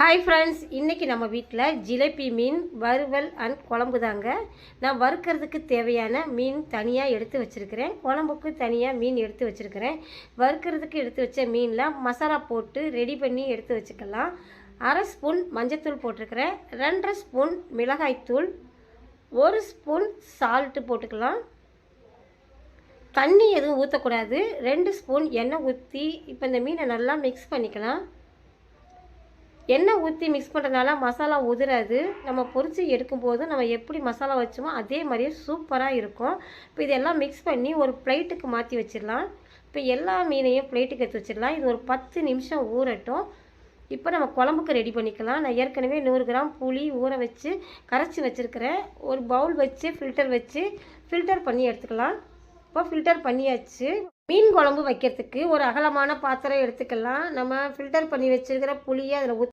Hi friends இன்றைக்கி நம்ம வீட்டில் ஜிலேபி மீன் வறுவல் அண்ட் குழம்பு தாங்க. நான் வறுக்கிறதுக்கு தேவையான மீன் தனியாக எடுத்து வச்சுருக்கிறேன். குழம்புக்கு தனியாக மீன் எடுத்து வச்சுருக்கிறேன். வறுக்கிறதுக்கு எடுத்து வச்ச மீனில் மசாலா போட்டு ரெடி பண்ணி எடுத்து வச்சுக்கலாம். அரை ஸ்பூன் மஞ்சத்தூள் போட்டிருக்கிறேன் ரெண்டரை ஸ்பூன் மிளகாய்த்தூள் ஒரு ஸ்பூன் சால்ட்டு போட்டுக்கலாம். தண்ணி எதுவும் ஊற்றக்கூடாது ரெண்டு ஸ்பூன் எண்ணெய் ஊற்றி இப்போ இந்த மீனை நல்லா மிக்ஸ் பண்ணிக்கலாம். எண்ணெய் ஊற்றி மிக்ஸ் பண்ணுறதுனால மசாலா உதிராது. நம்ம பொறிச்சு எடுக்கும்போது நம்ம எப்படி மசாலா வச்சோமோ அதே மாதிரியே சூப்பராக இருக்கும். இப்போ இதெல்லாம் மிக்ஸ் பண்ணி ஒரு பிளேட்டுக்கு மாற்றி வச்சிடலாம். இப்போ எல்லா மீனையும் பிளேட்டுக்கு எடுத்து வச்சிடலாம். இது ஒரு பத்து நிமிஷம் ஊறட்டும். இப்போ நம்ம குழம்புக்கு ரெடி பண்ணிக்கலாம். நான் ஏற்கனவே நூறு கிராம் புளி ஊற வச்சு கரைச்சி வச்சுருக்கிறேன் ஒரு பவுல் வச்சு ஃபில்டர் வச்சு ஃபில்டர் பண்ணி எடுத்துக்கலாம். இப்போ ஃபில்டர் பண்ணியாச்சு. மீன் குழம்பு வைக்கிறதுக்கு ஒரு அகலமான பாத்திரம் எடுத்துக்கலாம். நம்ம ஃபில்டர் பண்ணி வச்சுருக்கிற புளியை அதில் ஊற்றி